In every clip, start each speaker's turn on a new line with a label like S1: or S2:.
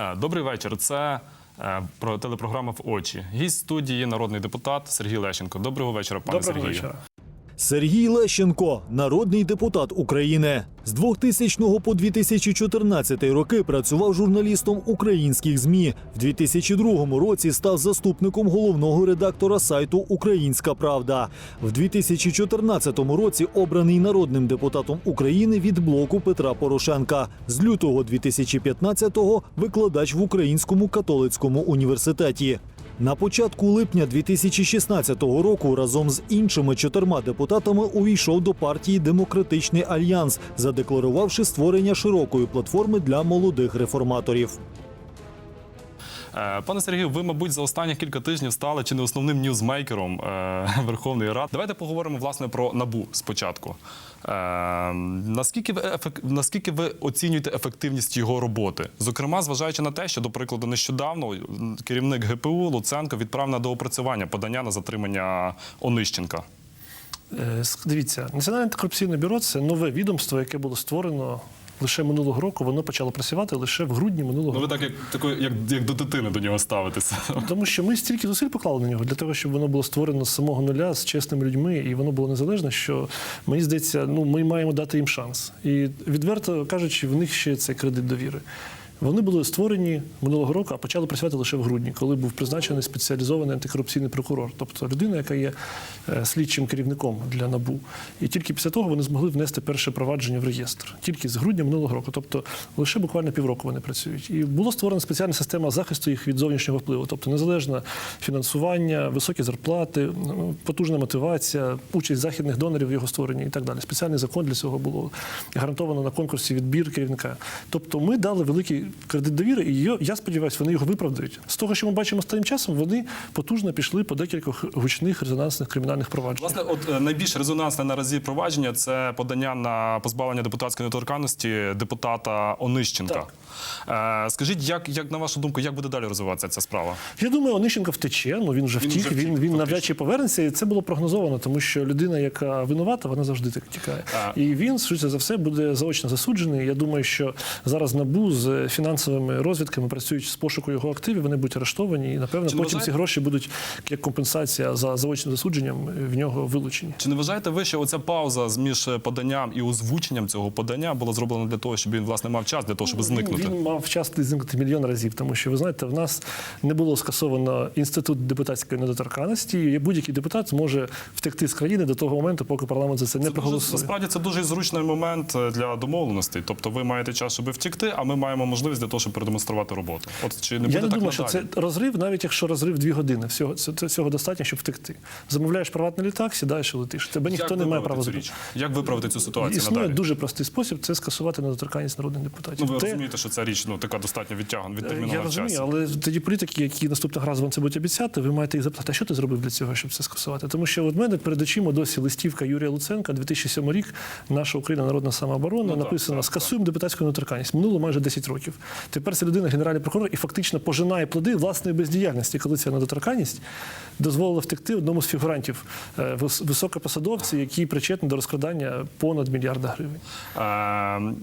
S1: Е, Добрий вечір. Це е, про телепрограма в очі. Гість студії народний депутат Сергій Лещенко. Доброго вечора, пане
S2: Доброго
S1: Сергію.
S2: вечора.
S3: Сергій Лещенко, народний депутат України. З 2000 по 2014 роки працював журналістом українських ЗМІ. В 2002 році став заступником головного редактора сайту Українська Правда. В 2014 році обраний народним депутатом України від блоку Петра Порошенка. З лютого 2015-го викладач в Українському католицькому університеті. На початку липня 2016 року разом з іншими чотирма депутатами увійшов до партії Демократичний альянс, задекларувавши створення широкої платформи для молодих реформаторів.
S1: Е, Пане Сергію, ви, мабуть, за останні кілька тижнів стали чи не основним ньюзмейкером е, Верховної Ради. Давайте поговоримо власне про набу спочатку. Е, наскільки ви наскільки ви оцінюєте ефективність його роботи? Зокрема, зважаючи на те, що, до прикладу, нещодавно керівник ГПУ Луценко відправив на доопрацювання подання на затримання Онищенка.
S2: Е, Дивіться, Національне антикорупційне бюро це нове відомство, яке було створено лише минулого року. Воно почало працювати лише в грудні минулого
S1: Ну, ви так як такої, як, як до дитини до нього ставитеся.
S2: Тому що ми стільки зусиль поклали на нього для того, щоб воно було створено з самого нуля з чесними людьми, і воно було незалежне. Що мені здається, ну ми маємо дати їм шанс. І відверто кажучи, в них ще цей кредит довіри. Вони були створені минулого року, а почали працювати лише в грудні, коли був призначений спеціалізований антикорупційний прокурор, тобто людина, яка є е, слідчим керівником для набу. І тільки після того вони змогли внести перше провадження в реєстр. Тільки з грудня минулого року, тобто лише буквально півроку вони працюють. І була створена спеціальна система захисту їх від зовнішнього впливу, тобто незалежне фінансування, високі зарплати, ну, потужна мотивація, участь західних донорів в його створенні і так далі. Спеціальний закон для цього було гарантовано на конкурсі відбір керівника. Тобто ми дали великий кредит довіри, і його- я сподіваюся, вони його виправдають. З того, що ми бачимо останнім часом, вони потужно пішли по декількох гучних резонансних кримінальних провадженнях.
S1: Власне, от е, найбільш резонансне наразі провадження це подання на позбавлення депутатської недоторканності депутата Онищенка. Е, скажіть, як, як на вашу думку, як буде далі розвиватися ця справа?
S2: Я думаю, Онищенко втече. Ну він вже
S1: Він
S2: втік.
S1: вже
S2: Він,
S1: втік,
S2: він, навряд чи повернеться, і це було прогнозовано, тому що людина, яка винувата, вона завжди так тікає.
S1: А.
S2: І він, швидше за все, буде заочно засуджений. Я думаю, що зараз набу з фінансовими розвідками працюють з пошуку його активів. Вони будуть арештовані, і напевно
S1: Чи
S2: потім ці гроші будуть як компенсація за заочним засудженням в нього вилучені.
S1: Чи не вважаєте ви, що оця пауза з між поданням і озвученням цього подання була зроблена для того, щоб він власне мав час для того, щоб зникнути?
S2: Він, мав час зникнути мільйон разів, тому що ви знаєте, в нас не було скасовано інститут депутатської недоторканності. і Будь-який депутат зможе втекти з країни до того моменту, поки парламент за це не
S1: Це дуже,
S2: проголосує.
S1: насправді це дуже зручний момент е, для домовленостей. Тобто ви маєте час, щоб втікти, а ми маємо можливість для того, щоб продемонструвати роботу. От чи не буде
S2: Я не
S1: так
S2: думаю, що це розрив, навіть якщо розрив дві години. Всього це, цього достатньо, щоб втекти. Замовляєш приватний літак, сідаєш і летиш. Тебе ніхто
S1: Як
S2: не має права забрати.
S1: Як виправити цю ситуацію
S2: Існує
S1: надалі?
S2: дуже простий спосіб це скасувати недоторканність народних депутатів.
S1: Ну ви
S2: Те-
S1: розумієте, що ця річ ну така достатньо відтягнена,
S2: Я
S1: відтермінована в
S2: розумію,
S1: часі.
S2: але тоді політики, які наступного разу вам це будуть обіцяти, ви маєте їх запитати, а що ти зробив для цього, щоб це скасувати? Тому що от мене перед очима досі листівка Юрія Луценка, 2007 рік, наша Україна народна самооборона,
S1: Ну,
S2: написано
S1: так,
S2: скасуємо депутатську недоторканність. Минуло майже 10 років. Тепер ця людина генеральний прокурор і фактично пожинає плоди власної бездіяльності, коли ця недоторканність дозволила втекти одному з фігурантів е, високопосадовці, які причетні до розкрадання понад мільярда гривень.
S1: Е,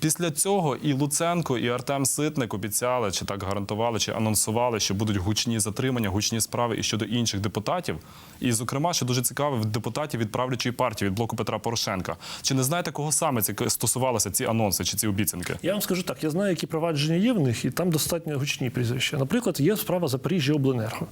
S1: Після цього і Луценко, і Артем Ситник обіцяли, чи так гарантували, чи анонсували, що будуть гучні затримання, гучні справи і щодо інших депутатів. І, зокрема, що дуже цікаво, від депутатів від правлячої партії, від блоку Петра Порошенка. Чи не знаєте, кого саме ці стосувалися ці анонси чи ці обіцянки?
S2: Я вам скажу так: я знаю, які провадження є в них, і там достатньо гучні прізвища. Наприклад, є справа Запоріжжя Обленерго.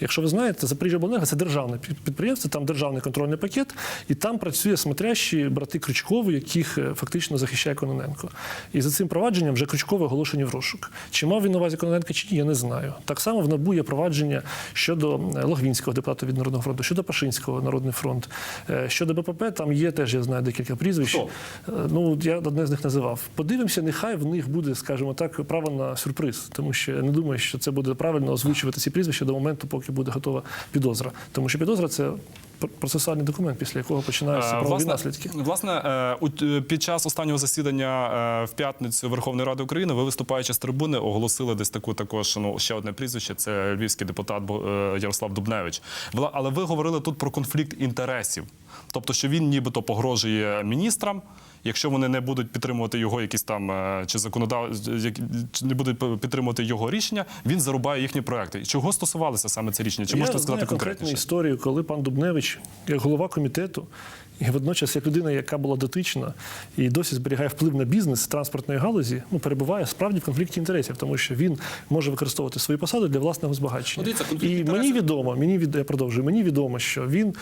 S2: Якщо ви знаєте, Запоріжжя Обленерго це державне підприємство, там державний контрольний пакет, і там працює смотрящі брати Крючкові, яких е, фактично захищає Кононенко. І за цим провадженням вже Крючкові оголошені в розшук. Чи мав він на увазі Кононенка чи ні, я не знаю. Так само в НАБУ є провадження щодо Логвінського депутата від Народного фронту, щодо Пашинського Народний фронт, Е, щодо БПП, там є теж, я знаю декілька прізвищ.
S1: Хто?
S2: Е, Ну, я одне з них називав. Подивимося, нехай в них буде, скажімо так, право на сюрприз, тому що я не думаю, що це буде правильно озвучувати ці прізвища до моменту, поки буде готова підозра. Тому що підозра це процесуальний документ, після якого починаються правові власне, наслідки.
S1: Власне, е, е, під час останнього засідання е, в п'ятницю Верховної Ради України ви виступаючи з трибуни, оголосили десь таку також ну ще одне прізвище. Це львівський депутат е, Ярослав Дубневич. Але ви говорили тут про конфлікт інтересів, тобто, що він нібито погрожує міністрам. Якщо вони не будуть підтримувати його якісь там е, чи законодав, не будуть підтримувати його рішення, він зарубає їхні проекти. Чого стосувалося саме це рішення? Чи
S2: Я
S1: можете сказати
S2: конкретно
S1: конкретніше?
S2: історію, коли пан Дубневич, як голова комітету, і водночас як людина, яка була дотична і досі зберігає вплив на бізнес транспортної галузі, ну перебуває справді в конфлікті інтересів, тому що він може використовувати свої посади для власного збагачення.
S1: Ну, дивіться,
S2: і
S1: інтересів-
S2: мені відомо, мені від я продовжую. Мені відомо, що він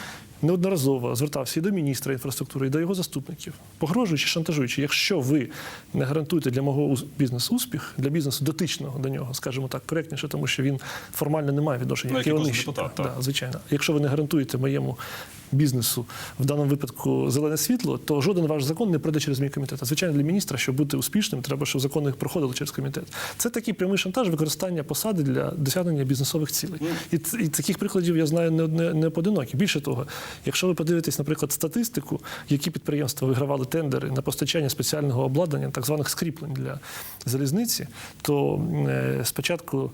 S2: неодноразово звертався і до міністра інфраструктури, і до його заступників, погрожуючи, шантажуючи, якщо ви не гарантуєте для мого бізнесу успіх, для бізнесу дотичного до нього, скажімо так, коректніше, тому що він формально не має відношення
S1: Ну, як депутат, так.
S2: Да, звичайно. Якщо ви не гарантуєте моєму бізнесу в даному випадку зелене світло, то жоден ваш закон не пройде через мій комітет. А звичайно, для міністра, щоб бути успішним, треба, щоб закони проходили через комітет. Це такий прямий шантаж використання посади для досягнення бізнесових цілей. І, і таких прикладів я знаю не одне не поодинокі. Більше того, якщо ви подивитесь, наприклад, статистику, які підприємства вигравали тендери на постачання спеціального обладнання, так званих скріплень для залізниці, то е, спочатку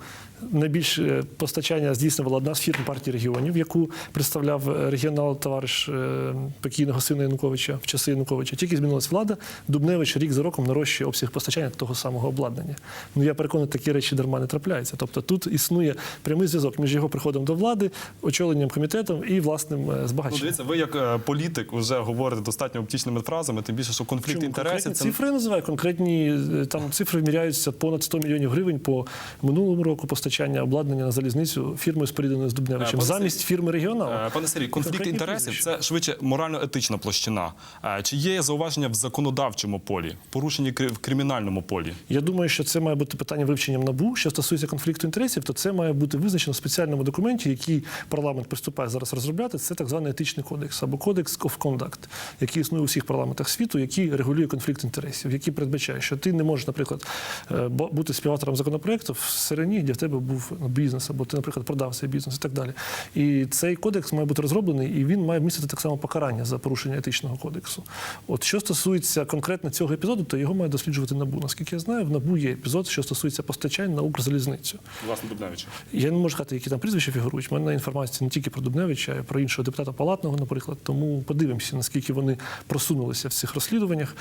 S2: найбільше постачання здійснювала одна з фірм партії регіонів, яку представляв е, регіонал товариш е, покійного сина Януковича в часи Януковича. Тільки змінилась влада. Дубневич рік за роком нарощує обсяг постачання того самого обладнання. Ну я переконаний, такі речі дарма не трапляються. Тобто тут існує прямий зв'язок між його приходом до влади, очоленням комітетом і власним е,
S1: Ну,
S2: збагаченням.
S1: дивіться, ви як політик вже говорите достатньо оптічними фразами, тим більше, що конфлікт інтересів це
S2: цифри я називаю. Конкретні там цифри вміряються понад 100 мільйонів гривень по минулому року постачання обладнання на залізницю фірмою спорідненою з
S1: Е,
S2: Дубневичем. Замість фірми регіоналу.
S1: Е, Пане Сергій, конфлікт інтересів це швидше морально-етична площина. Е, Чи є зауваження в законодавчому полі, порушені кри- в кримінальному полі?
S2: Я думаю, що це має бути питання вивченням набу. Що стосується конфлікту інтересів, то це має бути визначено в спеціальному документі, який парламент приступає зараз розробляти. Це так званий етичний кодекс або кодекс of conduct, який існує у всіх парламентах світу, який регулює конфлікт інтересів, який передбачає, що ти не можеш, наприклад, е, бути співавтором законопроекту в сирені, де в тебе був бізнес, або ти, наприклад, продав цей бізнес і так далі. І цей кодекс має бути розроблений, і він має містити так само покарання за порушення етичного кодексу. От що стосується конкретно цього епізоду, то його має досліджувати НАБУ. Наскільки я знаю, в НАБУ є епізод, що стосується постачань на Укрзалізницю.
S1: Власне, Дубневича.
S2: Я не можу сказати, які там прізвища фігурують. У мене інформація не тільки про Дубневича, а й про іншого депутата Палатного, наприклад. Тому подивимося, наскільки вони просунулися в цих розслідуваннях.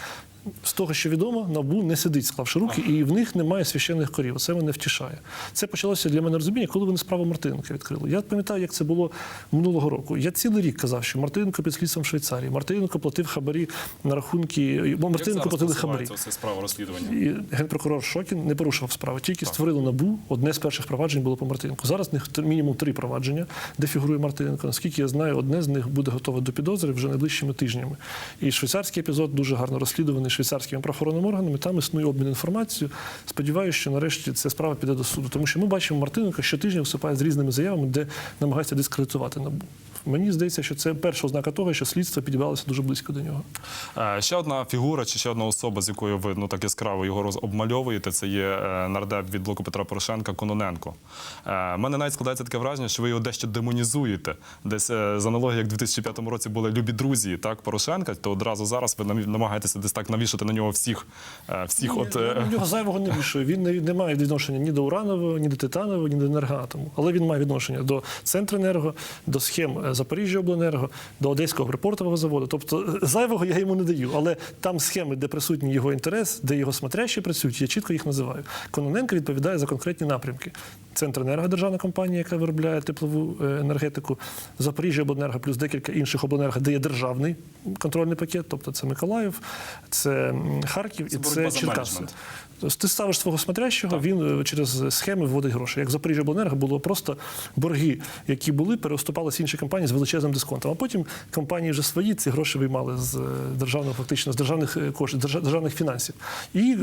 S2: З того, що відомо, НАБУ не сидить, склавши руки, і в них немає священних корів. Це мене втішає. Це почалося для мене розуміння, коли вони справу Мартиненка відкрили. Я пам'ятаю, як це було минулого року. Я цілий рік казав, що Мартиненко під слідством Швейцарії. Мартиненко платив хабарі на рахунки, бо Мартиненко платили хабарі.
S1: Це справа розслідування.
S2: І генпрокурор Шокін не порушував справу. Тільки створили набу. Одне з перших проваджень було по Мартиненку. Зараз них мінімум три провадження, де фігурує Мартиненко. Наскільки я знаю, одне з них буде готове до підозри вже найближчими тижнями. І швейцарський епізод дуже гарно розслідуваний швейцарськими правоохоронними органами. Там існує обмін інформацією. Сподіваюся, що нарешті ця справа піде до суду. Тому що ми бачимо Мартиненка щотижня виступає з різними заявами, де намагається дискредитувати набу. Мені здається, що це перша ознака того, що слідство підібралося дуже близько до нього.
S1: Е, Ще одна фігура чи ще одна особа, з якою ви ну так яскраво його роз- обмальовуєте, це є е, нардеп від блоку Петра Порошенка Кононенко. Е, У мене навіть складається таке враження, що ви його дещо демонізуєте. Десь з аналогії, як в 2005 році були любі друзі так Порошенка, то одразу зараз ви намагаєтеся десь так навішати на нього всіх, всіх от
S2: Я
S1: е,
S2: нього зайвого не вішую. Він не, не має відношення ні до Уранового, ні до Титанового, ні до енергоатому. Але він має відношення до Центренерго, до схем Запоріжжя обленерго, до Одеського припортового заводу. Тобто е, зайвого я йому не даю. Але там схеми, де присутній його інтерес, де його смотрящі працюють, я чітко їх називаю. Кононенко відповідає за конкретні напрямки. Центренерго державна компанія, яка виробляє теплову е, енергетику, Запоріжжя обленерго, плюс декілька інших обленерго, де є державний контрольний пакет, тобто це Миколаїв, це Харків і
S1: боротьба
S2: це Черкаси. Тобто ти ставиш свого смотрящого, він е, через схеми вводить гроші. Як Запоріжжя Обленерго було просто борги, які були, переуступалися інші компанії з величезним дисконтом. А потім компанії вже свої ці гроші виймали з е, державного, фактично з державних е, коштів, державних фінансів. І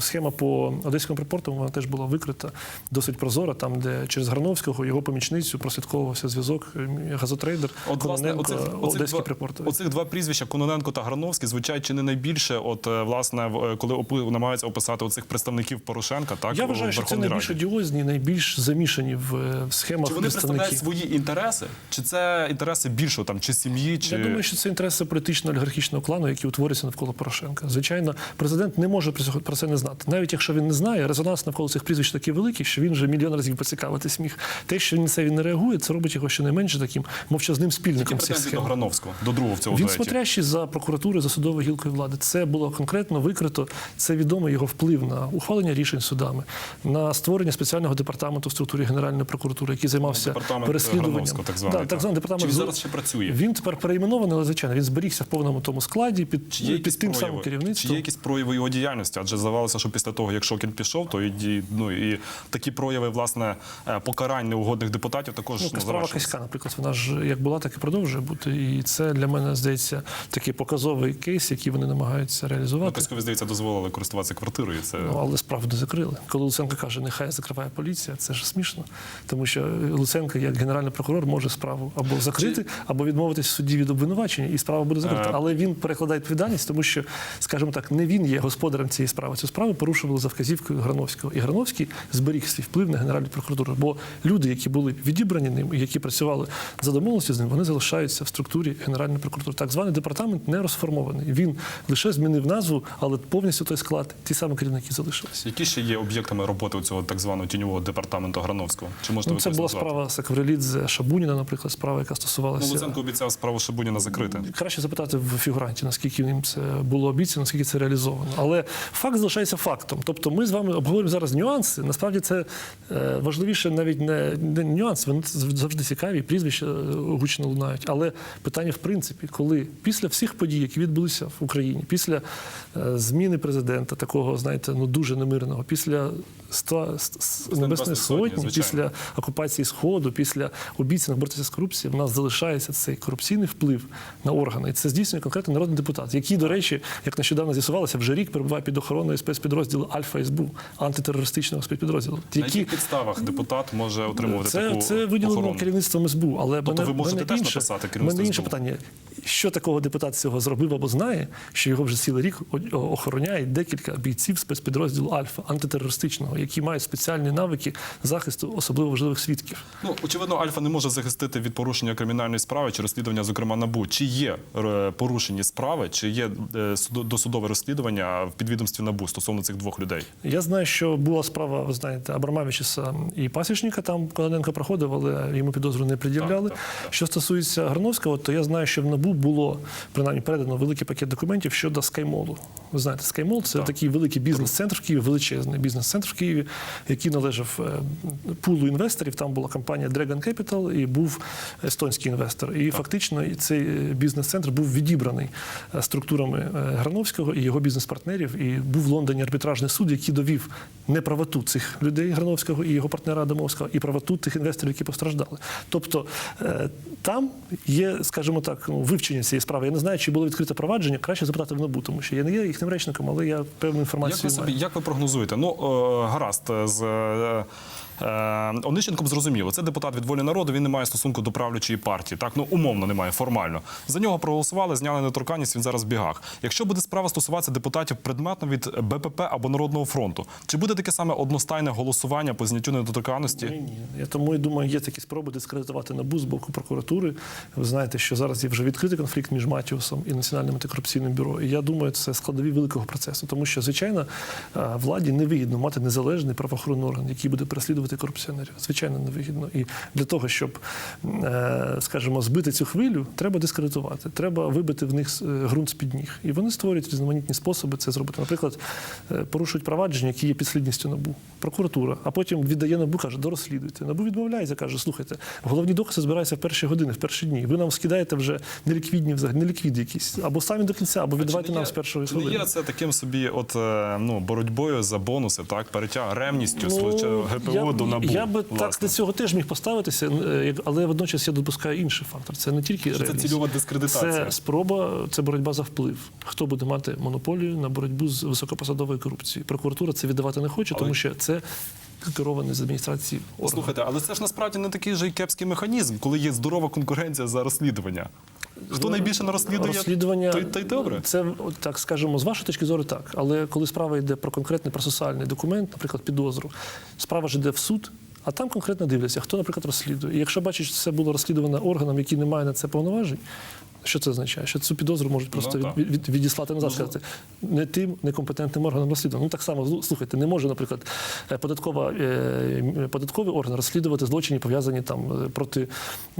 S2: схема по одеському припорту вона теж була викрита досить прозора, там де через Грановського його помічницю прослідковувався зв'язок газотрейдер
S1: От,
S2: Кононенко,
S1: оцих, оцих,
S2: Одеський
S1: два,
S2: припортовий.
S1: оцих два прізвища Кононенко та Грановський звучать чи не найбільше, от власне, коли опи, намагаються описати записати оцих представників Порошенка, так
S2: Я вважаю, що це найбільш одіозні, найбільш замішані в е, схемах
S1: Чи вони представляють свої інтереси, чи це інтереси більшого там чи сім'ї, чи
S2: Я думаю, що це інтереси політично-олігархічного клану, які утворюються навколо Порошенка. Звичайно, президент не може про це- не знати. Навіть якщо він не знає, резонанс навколо цих прізвищ такий великий, що він вже мільйон разів поцікавитись міг. Те, що він це він не реагує, це робить його щонайменше таким мовчазним спільником цих
S1: претензії до. Грановського, до другого в цьому
S2: Він смотрящий за прокуратурою, за судовою гілкою влади. Це було конкретно викрито. Це відомий його вплив на ухвалення рішень судами, на створення спеціального департаменту в структурі Генеральної прокуратури, який займався
S1: Ну, департамент
S2: переслідуванням.
S1: Так званий,
S2: Да,
S1: так.
S2: так званий департамент
S1: Чи він зараз ще працює?
S2: Він тепер перейменований, але звичайно він зберігся в повному тому складі під,
S1: Чи є,
S2: під тим самим
S1: прояви, чи
S2: керівництвом.
S1: є якісь прояви його діяльності? Адже здавалося, що після того, як Шокін пішов, то і, ну, і такі прояви власне е, покарань неугодних депутатів також
S2: Ну,
S1: ну,
S2: справа. Каська, наприклад, вона ж як була, так і продовжує бути. І це для мене здається такий показовий кейс, який вони намагаються
S1: Ну,
S2: реалізувати.
S1: Пескові, здається, дозволили користуватися квартирою. Це
S2: Ну, але справу не закрили. Коли Луценко каже, нехай закриває поліція, це ж смішно. Тому що Луценко, як генеральний прокурор, може справу або закрити, або відмовитись в суді від обвинувачення, і справа буде закрита.
S1: Е.
S2: Але він перекладає відповідальність, тому що, скажімо так, не він є господарем цієї справи. Цю справу порушували за вказівкою Грановського. І Грановський зберіг свій вплив на Генеральну прокуратуру. Бо люди, які були відібрані ним, які працювали за домовленістю з ним, вони залишаються в структурі Генеральної прокуратури. Так званий департамент не розформований. Він лише змінив назву, але повністю той склад, ті самі керівники залишилися.
S1: які ще є об'єктами роботи цього так званого тіньового департаменту Грановського? Чи можете
S2: Ну, це була
S1: назвати?
S2: справа Сакварелідзе Шабуніна, наприклад, справа, яка
S1: Ну,
S2: стосувалася.
S1: Луценко обіцяв справу Шабуніна закрити.
S2: Краще запитати в фігурантів, наскільки їм це було обіцяно, наскільки це реалізовано. Але факт залишається фактом. Тобто, ми з вами обговорюємо зараз нюанси. Насправді це е, важливіше навіть не, не нюанси, вони завжди цікаві, прізвища е, гучно лунають. Але питання, в принципі, коли після всіх подій, які відбулися в Україні, після е, зміни президента, такого, знаєте, ну дуже немирного, після
S1: Небесної Сотні,
S2: після окупації Сходу, після обіцянок боротися з корупцією, в нас залишається цей корупційний вплив на органи. І це здійснює конкретно народний депутат, який, до речі, як нещодавно з'ясувалося, вже рік перебуває під охороною спецпідрозділу Альфа СБУ, антитерористичного спецпідрозділу.
S1: На яких підставах депутат може отримувати
S2: це,
S1: таку
S2: це виділено керівництвом СБУ, але
S1: Тобто
S2: мене,
S1: ви можете
S2: мене
S1: теж
S2: інше,
S1: написати керівництву
S2: мене інше питання. Що такого депутат цього зробив або знає, що його вже цілий рік охороняє декілька бійців спецпідрозділу Альфа антитерористичного, які мають спеціальні навики захисту особливо важливих свідків.
S1: Ну, очевидно, Альфа не може захистити від порушення кримінальної справи чи розслідування, зокрема НАБУ. Чи є е, порушені справи, чи є е, досудове розслідування в підвідомстві НАБУ стосовно цих двох людей?
S2: Я знаю, що була справа, ви знаєте, Абрамавичуса і Пасічника, там Кононенко проходив, але йому підозру не пред'являли.
S1: Так, так, так.
S2: Що стосується Грановського, то я знаю, що в НАБУ було принаймні передано великий пакет документів щодо Скаймолу. Ви знаєте, Скаймол це такий великий бізнес-центр в Києві, величезний бізнес-центр в Києві, який належав е, пулу інвесторів. Там була компанія Dragon Capital і був естонський інвестор. І фактично цей е, бізнес-центр був відібраний е, структурами Грановського і його бізнес-партнерів. І був в Лондоні арбітражний суд, який довів неправоту цих людей Грановського і його партнера Адамовського, і правоту тих інвесторів, які постраждали. Тобто там є, скажімо так, ну, вивчення цієї справи. Я не знаю, чи було відкрите провадження. Краще запитати в НАБУ, тому що я не є їхнім речником, але я певну
S1: Як
S2: інформацію
S1: ви собі
S2: маю.
S1: як ви прогнозуєте? Ну е, гаразд з. Е, Онищенком зрозуміло, це депутат від волі народу. Він не має стосунку до правлячої партії. Так ну умовно немає формально. За нього проголосували, зняли недоторканність. Він зараз в бігах. Якщо буде справа стосуватися депутатів предметно від БПП або Народного фронту, чи буде таке саме одностайне голосування по зняттю недоторканності?
S2: Ні, ні. Я тому і думаю, є такі спроби дискредитувати НАБУ з боку прокуратури. Ви знаєте, що зараз є вже відкритий конфлікт між Матіусом і Національним антикорупційним бюро. І я думаю, це складові великого процесу, тому що, звичайно, е, владі невигідно мати незалежний правоохоронний орган, який буде переслідувати корупціонерів. Звичайно, невигідно. І для того, щоб, е, скажімо, збити цю хвилю, треба дискредитувати. Треба вибити в них е, ґрунт з-під ніг. І вони створюють різноманітні способи це зробити. Наприклад, е, порушують провадження, які є підслідністю НАБУ. Прокуратура, а потім віддає НАБУ, каже, дорозслідуйте. НАБУ відмовляється, каже, слухайте, головні докази збираються в перші години, в перші дні. Ви нам скидаєте вже неліквідні взагалі, неліквіди якісь. Або самі до кінця, або віддавайте нам з першої
S1: чи не є це таким собі, от ну боротьбою за бонуси, так перетяг ревністю ну, ГПУ
S2: я,
S1: до НАБУ.
S2: я би так
S1: власне.
S2: до цього теж міг поставитися, е, але водночас я допускаю інший фактор. Це не тільки
S1: Що це цільова дискредитація.
S2: Це спроба, це боротьба за вплив. Хто буде мати монополію на боротьбу з високопосадовою корупцією? Прокуратура це віддавати не хоче,
S1: Але-
S2: тому що це керований з адміністрації.
S1: Слухайте, але це ж насправді не такий же й кепський механізм, коли є здорова конкуренція за розслідування. Хто найбільше на розслідує,
S2: розслідування
S1: той, той добре.
S2: Це так скажемо, з вашої точки зору, так. Але коли справа йде про конкретний процесуальний документ, наприклад, підозру, справа ж йде в суд. А там конкретно дивляться, хто, наприклад, розслідує. І якщо бачиш, що це було розслідувано органом, який не має на це повноважень, що це означає? Що цю підозру можуть просто
S1: Ну,
S2: від, від, відіслати назад, сказати не тим некомпетентним органом розслідування. Ну так само слухайте, не може, наприклад, е, податкова е, податковий орган розслідувати злочини, пов'язані там е, проти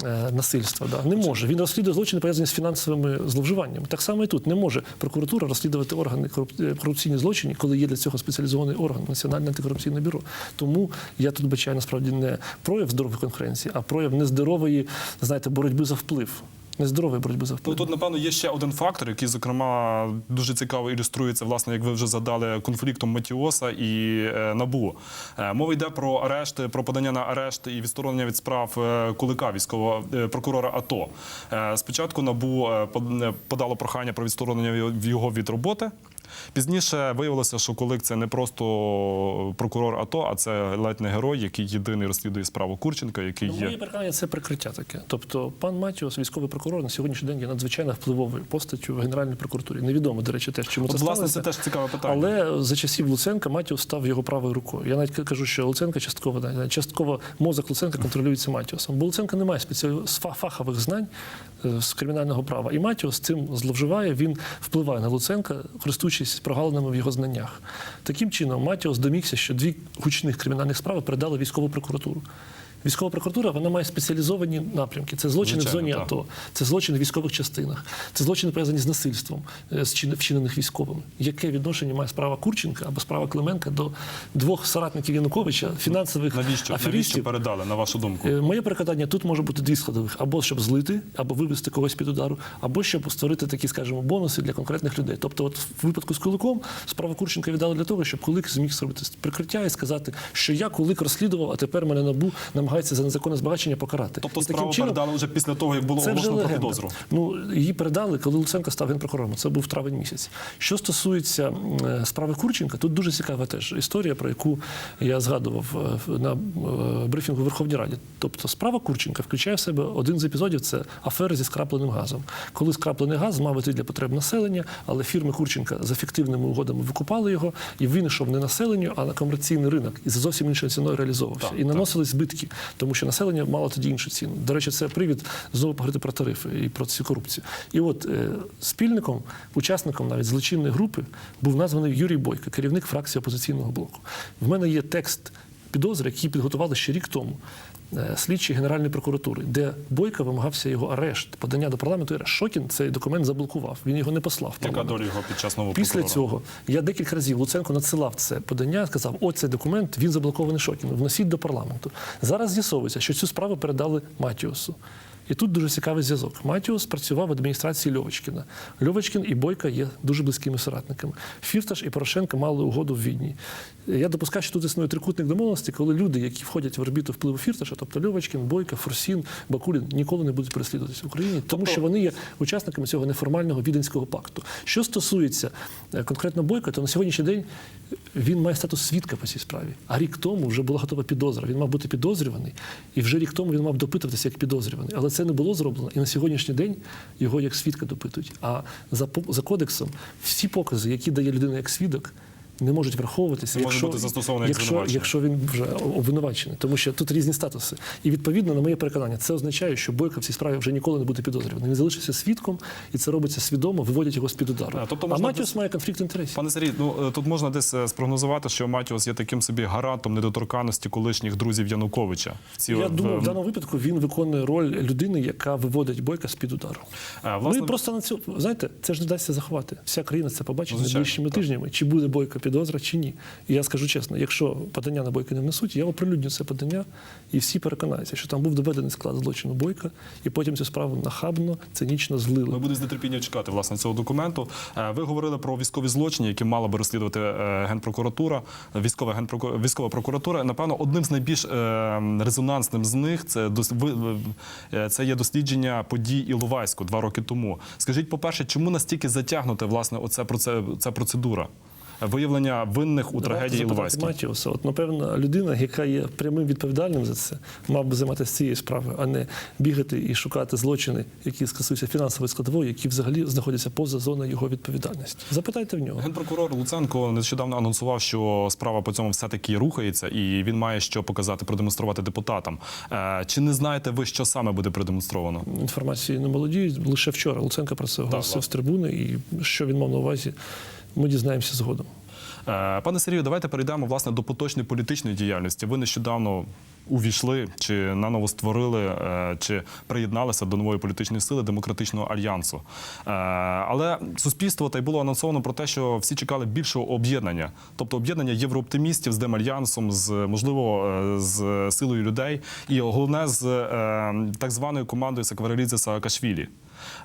S2: е, насильства. Да. Не може. Він розслідує злочини, пов'язані з фінансовими зловживаннями. Так само і тут не може прокуратура розслідувати органи коруп- корупційні злочини, коли є для цього спеціалізований орган Національне антикорупційне бюро. Тому я тут бачаю насправді не прояв здорової конкуренції, а прояв нездорової, знаєте, боротьби за вплив. Нездорової боротьби за
S1: Ну, тут, напевно, є ще один фактор, який, зокрема, дуже цікаво ілюструється, власне, як ви вже задали, конфліктом Матіоса і е, НАБУ. Е, мова йде про арешти, про подання на арешт і відсторонення від справ е, Кулика, військового прокурора АТО. Спочатку НАБУ подало прохання про відсторонення його від роботи. Пізніше виявилося, що Кулик це не просто прокурор АТО, а це ледь не герой, який єдиний розслідує справу Курченка, який
S2: Ну, моє
S1: є.
S2: переконання це прикриття таке. Тобто, пан Матіос, військовий прокурор, на сьогоднішній день є надзвичайно впливовою постаттю в Генеральній прокуратурі. Невідомо, до речі, теж чому
S1: От,
S2: це
S1: власне,
S2: сталося.
S1: це теж цікаве питання.
S2: Але за часів Луценка Матіос став його правою рукою. Я навіть кажу, що Луценка частково частково мозок Луценка контролюється Матіосом. Бо Луценка не має спеціалі... фахових знань з кримінального права. І Матіо з цим зловживає. Він впливає на Луценка, користуючись прогалинами в його знаннях. Таким чином, Матіо домігся, що дві гучних кримінальних справи передали військову прокуратуру. Військова прокуратура вона має спеціалізовані напрямки. Це злочини
S1: Звичайно,
S2: в зоні
S1: так.
S2: АТО, це злочини в військових частинах, це злочини пов'язані з насильством, е, вчинених військовими. Яке відношення має справа Курченка або справа Клименка до двох соратників Януковича, фінансових
S1: Навіщо, навіщо передали, на вашу думку?
S2: Е, Моє переконання, тут може бути дві складових: або щоб злити, або вивести когось під удару, або щоб створити такі, скажімо, бонуси для конкретних людей. Тобто, от в випадку з Куликом справа Курченка віддали для того, щоб Кулик зміг зробити прикриття і сказати, що я Кулик розслідував, а тепер мене набу намагається за незаконне збагачення покарати.
S1: Тобто справу
S2: чином-
S1: передали вже після того, як було оголошено про підозру.
S2: Ну її передали, коли Луценко став генпрокурором. Це був травень місяць. Що стосується е, справи Курченка, тут дуже цікава теж історія, про яку я згадував е, на е, брифінгу в Верховній Раді. Тобто, справа Курченка включає в себе один з епізодів це афера зі скрапленим газом. Коли скраплений газ мав іти для потреб населення, але фірми Курченка за фіктивними угодами викупали його, і він йшов не населенню, а на комерційний ринок і за зовсім іншою ціною реалізовувався.
S1: Так,
S2: і наносили збитки, тому що населення мало тоді іншу ціну. До речі, це привід знову поговорити про тарифи і про цю корупцію. І от е, спільником, учасником навіть злочинної групи був названий Юрій Бойко, керівник фракції опозиційного блоку. В мене є текст підозри, який підготували ще рік тому. Е, Слідчі Генеральної прокуратури, де Бойко вимагався його арешт, подання до парламенту. Шокін цей документ заблокував. Він його не послав.
S1: Яка доля його під час нового
S2: Після
S1: прокурора?
S2: цього я декілька разів Луценко надсилав це подання, сказав, ось цей документ, він заблокований Шокіном, вносіть до парламенту. Зараз з'ясовується, що цю справу передали Матіосу. І тут дуже цікавий зв'язок. Матіос працював в адміністрації Льовочкіна. Льовочкін і Бойка є дуже близькими соратниками. Фірташ і Порошенко мали угоду в Відні. Я допускаю, що тут існує трикутник домовленості, коли люди, які входять в орбіту впливу Фірташа, тобто Льовочкін, Бойка, Фурсін, Бакулін, ніколи не будуть переслідуватися в Україні, тому що вони є учасниками цього неформального віденського пакту. Що стосується е, конкретно Бойка, то на сьогоднішній день він має статус свідка по цій справі. А рік тому вже була готова підозра. Він мав бути підозрюваний, і вже рік тому він мав допитуватися як підозрюваний. Але це не було зроблено. І на сьогоднішній день його як свідка допитують. А за, за кодексом всі покази, які дає людина як свідок. Не можуть враховуватися,
S1: Не може
S2: якщо,
S1: бути застосований як
S2: якщо,
S1: звинувачення.
S2: якщо він вже обвинувачений, тому що тут різні статуси. І відповідно, на моє переконання, це означає, що Бойко в цій справі вже ніколи не буде підозрюваний. Він залишиться свідком, і це робиться свідомо, виводять його з під удару.
S1: А, тобто
S2: а
S1: можна
S2: Матіус
S1: десь-
S2: має конфлікт інтересів.
S1: Пане Сергій, ну е, тут можна десь е, спрогнозувати, що Матіос є таким собі гарантом недоторканності колишніх друзів Януковича. В цій
S2: Я
S1: в-
S2: думаю, в
S1: в-
S2: даному випадку він виконує роль людини, яка виводить бойка з під удару.
S1: А,
S2: Ну
S1: власне-
S2: і просто на цю знаєте, це ж не дасться заховати. Вся країна це побачить
S1: Ну,
S2: найближчими тижнями, чи буде бойка підозра, чи ні. І я скажу чесно, якщо подання на бойка не внесуть, я оприлюдню це подання, і всі переконаються, що там був доведений склад злочину бойка, і потім цю справу нахабно, цинічно злили.
S1: Ми будемо з нетерпінням чекати власне цього документу. Е, Ви говорили про військові злочини, які мала би розслідувати е, генпрокуратура, військова генпроку- військова прокуратура. Напевно, одним з найбільш е, резонансним з них це це є дослідження подій Іловайську два роки тому. Скажіть, по перше, чому настільки затягнута власне проце- ця процедура? Виявлення винних у трагедії Іловайській.
S2: Матіуса. От, напевно, людина, яка є прямим відповідальним за це, мав би займатися цією справою, а не бігати і шукати злочини, які стосуються фінансової складової, які взагалі знаходяться поза зоною його відповідальності. Запитайте в нього.
S1: Генпрокурор Луценко нещодавно анонсував, що справа по цьому все-таки рухається, і він має що показати, продемонструвати депутатам. Е, Чи не знаєте ви, що саме буде продемонстровано?
S2: Інформації не молоді. Лише вчора Луценко про це оголосив з трибуни, і що він мав на увазі, ми дізнаємося згодом.
S1: Е, Пане Сергію, давайте перейдемо власне до поточної політичної діяльності. Ви нещодавно увійшли чи наново створили, е, чи приєдналися до нової політичної сили демократичного альянсу. Е, Але суспільство та й було анонсовано про те, що всі чекали більшого об'єднання, тобто об'єднання єврооптимістів з демальянсом, з можливо з силою людей, і головне з так званою командою Сакварелідзе Саакашвілі.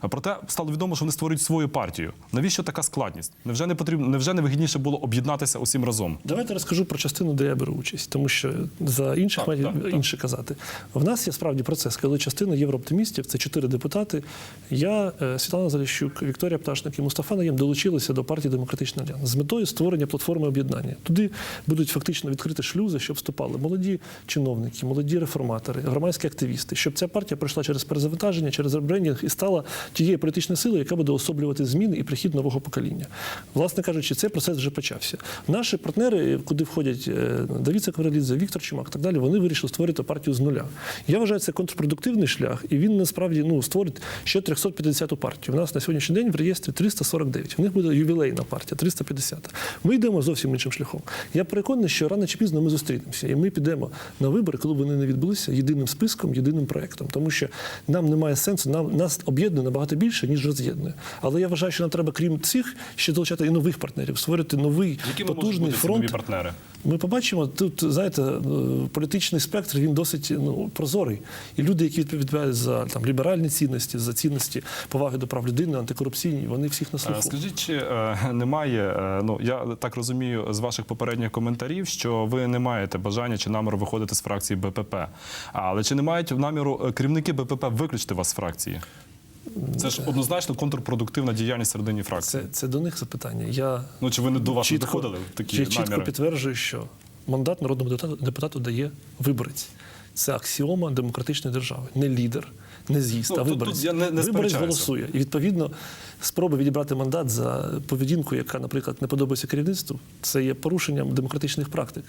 S1: Проте стало відомо, що вони створюють свою партію. Навіщо така складність? Невже не потрібно, невже не вигідніше було об'єднатися усім разом?
S2: Давайте розкажу про частину, де я беру участь, тому що за інших
S1: Так,
S2: медіа
S1: так, так.
S2: інше казати. В нас є справді процес, коли частина єврооптимістів, це чотири депутати. Я, е, Світлана Заліщук, Вікторія Пташник і Мустафа Наєм долучилися до партії Демократичний Альянс з метою створення платформи об'єднання. Туди будуть фактично відкриті шлюзи, щоб вступали молоді чиновники, молоді реформатори, громадські активісти, щоб ця партія пройшла через перезавантаження, через ребрендінг і стала тією політичною силою, яка буде особлювати зміни і прихід нового покоління. Власне кажучи, цей процес вже почався. Наші партнери, куди входять е, Давід Сакварелідзе, Віктор Чумак, і так далі, вони вирішили створити партію з нуля. Я вважаю, це контрпродуктивний шлях, і він насправді ну створить ще 350-ту партію. У нас на сьогоднішній день в реєстрі 349. В них буде ювілейна партія, 350. Ми йдемо зовсім іншим шляхом. Я переконаний, що рано чи пізно ми зустрінемося, і ми підемо на вибори, коли вони не відбулися, єдиним списком, єдиним проектом. Тому що нам немає сенсу, нам нас об'єднує набагато більше, ніж роз'єднує. Але я вважаю, що нам треба, крім цих, ще долучати і нових партнерів, створити новий
S1: Якими
S2: потужний
S1: бути
S2: фронт.
S1: нові партнери?
S2: Ми побачимо тут, знаєте, е, політичний спектр він досить ну, прозорий. І люди, які відповідають за там ліберальні цінності, за цінності поваги до прав людини, антикорупційні, вони всіх на
S1: Е,
S2: слуху.
S1: Скажіть, чи е, немає, е, ну я так розумію з ваших попередніх коментарів, що ви не маєте бажання чи наміру виходити з фракції БПП. Але чи не мають наміру е, керівники БПП виключити вас з фракції? Це ж однозначно контрпродуктивна діяльність середині фракції.
S2: Це, це до них запитання. Я
S1: Ну чи ви не до вас не
S2: чітко,
S1: доходили такі
S2: я чітко
S1: наміри?
S2: підтверджую, що мандат народному депутату, депутату дає виборець. Це аксіома демократичної держави. Не лідер, не з'їзд,
S1: Ну,
S2: а виборець.
S1: тут я не- не
S2: виборець голосує. І відповідно спроби відібрати мандат за поведінку, яка, наприклад, не подобається керівництву, це є порушенням демократичних практик.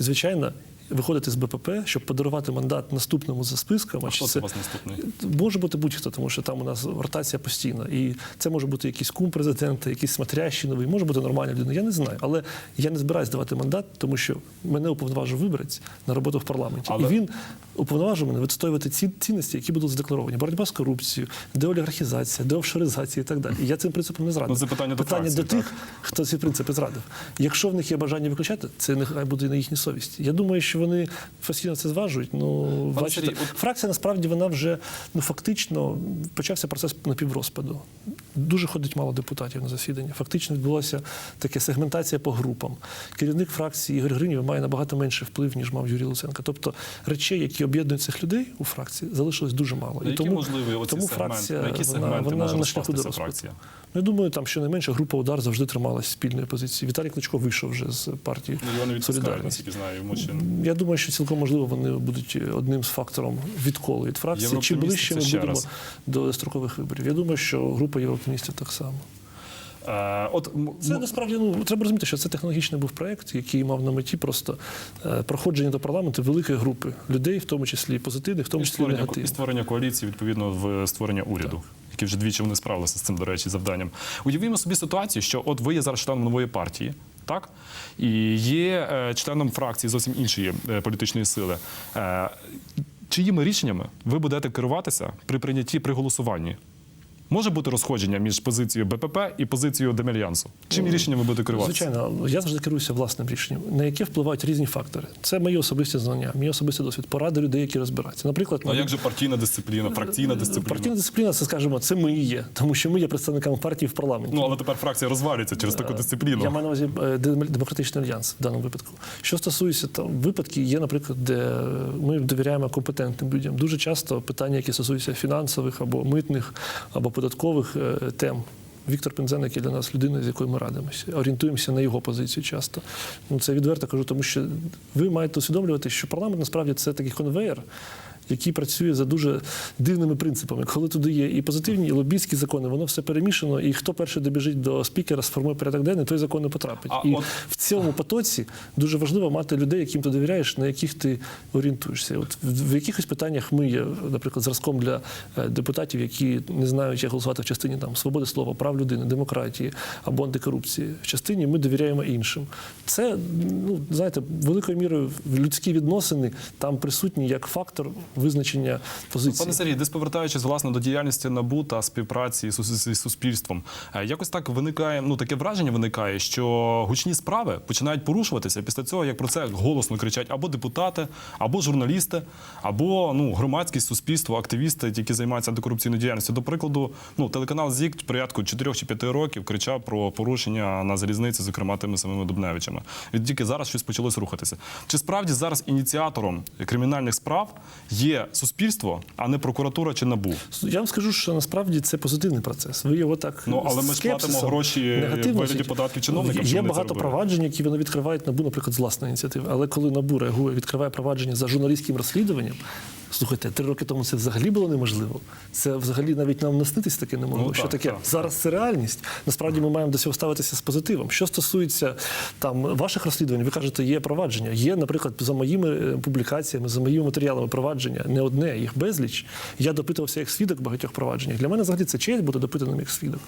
S2: І, звичайно, виходити з БПП, щоб подарувати мандат наступному за списком.
S1: А
S2: чи
S1: хто це у вас наступний?
S2: Може бути будь-хто, тому що там у нас ротація постійна. І це може бути якийсь кум президента, якийсь смотрящий новий, може бути нормальна людина. Я не знаю. Але я не збираюсь давати мандат, тому що мене уповноважив виборець на роботу в парламенті.
S1: Але-
S2: І він уповноважив мене відстоювати ці цінності, які будуть задекларовані. Боротьба з корупцією, деолігархізація, деофшоризація і так далі. І я цим принципом не зрадив.
S1: Ну, це питання до фракції,
S2: до тих, хто ці принципи зрадив. Якщо в них є бажання виключати, це нехай буде на їхній совісті. Я думаю, що вони постійно це зважують. Ну, бачите,
S1: Сергій,
S2: фракція насправді вона вже ну фактично почався процес напіврозпаду. Дуже ходить мало депутатів на засідання. Фактично відбулася така сегментація по групам. Керівник фракції Ігор Гринів має набагато менший вплив, ніж мав Юрій Луценко. Тобто речей, які об'єднують цих людей у фракції, залишилось дуже мало.
S1: На які можливі оці
S2: тому
S1: сегменти?
S2: фракція
S1: На які
S2: вона, вона на шляху до
S1: фракція?
S2: Ну, я думаю, там щонайменше група удар завжди трималась спільної позиції. Віталій Кличко вийшов вже з партії
S1: Ну,
S2: Солідарність. Я думаю, що цілком можливо вони будуть одним з фактором відколу від фракції. Чим ближче ми будемо
S1: раз.
S2: до строкових виборів. Я думаю, що група єврооптимістів так само.
S1: Е, От
S2: Це насправді ну треба розуміти, що це технологічний був проект, який мав на меті просто е, проходження до парламенту великої групи людей, в тому числі позитивних, в тому
S1: і
S2: числі
S1: створення, і створення коаліції відповідно в створення уряду. Які вже двічі вони справилися з цим, до речі, завданням. Уявімо собі ситуацію, що от ви є зараз членом нової партії, так? І є е, членом фракції зовсім іншої е, політичної сили. Е, чиїми рішеннями ви будете керуватися при прийнятті при голосуванні? Може бути розходження між позицією БПП і позицією Демельянсу? Чим рішенням ви будете керуватися?
S2: Звичайно, я завжди керуюся власним рішенням, на яке впливають різні фактори. Це мої особисті знання, мій особистий досвід, поради людей, які розбираються. Наприклад,
S1: А як же партійна дисципліна, фракційна дисципліна?
S2: партійна дисципліна, це скажімо, це ми і є, тому що ми є представниками партії в парламенті.
S1: Ну але тепер фракція розвалюється через таку дисципліну.
S2: Я маю на увазі е, демократичний альянс в даному випадку. Що стосується там випадків, є, наприклад, де е, ми довіряємо компетентним людям. Дуже часто питання, які стосуються фінансових або митних, або податкових е, тем. Віктор Пензенник є для нас людина, з якою ми радимося. Орієнтуємося на його позицію часто. Ну це відверто кажу, тому що ви маєте усвідомлювати, що парламент насправді це такий конвейер. Який працює за дуже дивними принципами. Коли туди є і позитивні, і лобістські закони, воно все перемішано, і хто перший добіжить до спікера, сформує порядок денний, той закон не потрапить.
S1: А
S2: і
S1: от-
S2: в цьому потоці дуже важливо мати людей, яким ти довіряєш, на яких ти орієнтуєшся. От в, в якихось питаннях ми є, наприклад, зразком для е, депутатів, які не знають, як голосувати в частині там свободи слова, прав людини, демократії або антикорупції. В частині ми довіряємо іншим. Це ну знаєте, великою мірою в людські відносини там присутні як фактор визначення позиції.
S1: Пане Сергій, десь повертаючись власне до діяльності НАБУ та співпраці з суспільством, е, якось так виникає, ну таке враження виникає, що гучні справи починають порушуватися після цього, як про це голосно кричать або депутати, або журналісти, або ну громадськість, суспільство, активісти, які займаються антикорупційною діяльністю. До прикладу, ну телеканал ЗІК порядку 4 чи 5 років кричав про порушення на залізниці, зокрема тими самими Дубневичами. І тільки зараз щось почалось рухатися. Чи справді зараз ініціатором кримінальних справ є суспільство, а не прокуратура чи набу?
S2: Я вам скажу, що насправді це позитивний процес. Ви його так
S1: Ну, але ми ж платимо гроші в вигляді податків чиновникам,
S2: Є багато проваджень, які вони відкривають набу, наприклад, з власної ініціативи. Але коли набу реагує, відкриває провадження за журналістським розслідуванням. Слухайте, три роки тому це взагалі було неможливо. Це взагалі навіть нам наснитись таке не могло.
S1: Ну,
S2: що
S1: так,
S2: таке
S1: так.
S2: зараз це реальність. Насправді ми маємо до цього ставитися з позитивом. Що стосується там ваших розслідувань, ви кажете, є провадження. Є, наприклад, за моїми е, публікаціями, за моїми матеріалами провадження не одне, їх безліч. Я допитувався як свідок в багатьох провадженнях. Для мене взагалі це честь бути допитаним як свідок.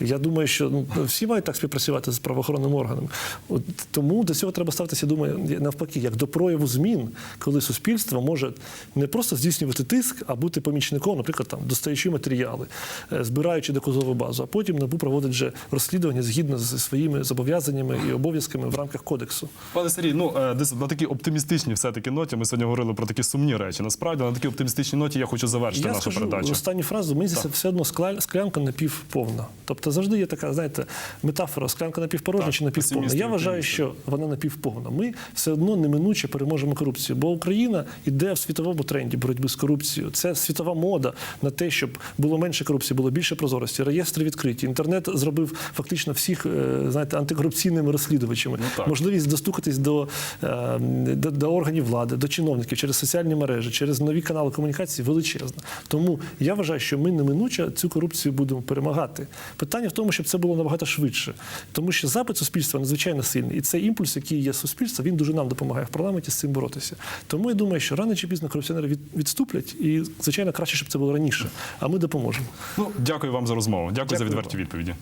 S2: Я думаю, що ну всі мають так співпрацювати з правоохоронними органами. От тому до цього треба ставитися, думаю, навпаки, як до прояву змін, коли суспільство може не просто здійснювати тиск, а бути помічником, наприклад, там достаючи матеріали, е, збираючи доказову базу, а потім набу проводить вже розслідування згідно зі своїми зобов'язаннями і обов'язками в рамках кодексу.
S1: Пане Сергій, ну е, десь на такій оптимістичній все-таки ноті. Ми сьогодні говорили про такі сумні речі. Насправді на такій оптимістичній ноті я хочу завершити
S2: Я
S1: нашу
S2: скажу
S1: передачу.
S2: останню фразу. Мені здається, все одно скля- склянка напівповна. Тобто завжди є така, знаєте, метафора склянка напівпорожня чи напівповна. Я вважаю, що вона напівповна. Ми все одно неминуче переможемо корупцію, бо Україна йде в світовому тренді боротьби з корупцією. Це світова мода на те, щоб було менше корупції, було більше прозорості. Реєстри відкриті. Інтернет зробив фактично всіх, е, знаєте, антикорупційними розслідувачами.
S1: Ну.
S2: Можливість достукатись до, е, до, до органів влади, до чиновників через соціальні мережі, через нові канали комунікації величезна. Тому я вважаю, що ми неминуче цю корупцію будемо перемагати. Питання в тому, щоб це було набагато швидше, тому що запит суспільства надзвичайно сильний, і цей імпульс, який є суспільства, він дуже нам допомагає в парламенті з цим боротися. Тому я думаю, що рано чи пізно корупціонери від, відступлять, і звичайно краще, щоб це було раніше. А ми допоможемо.
S1: Ну, дякую вам за розмову. Дякую, за відверті
S2: вам.
S1: відповіді.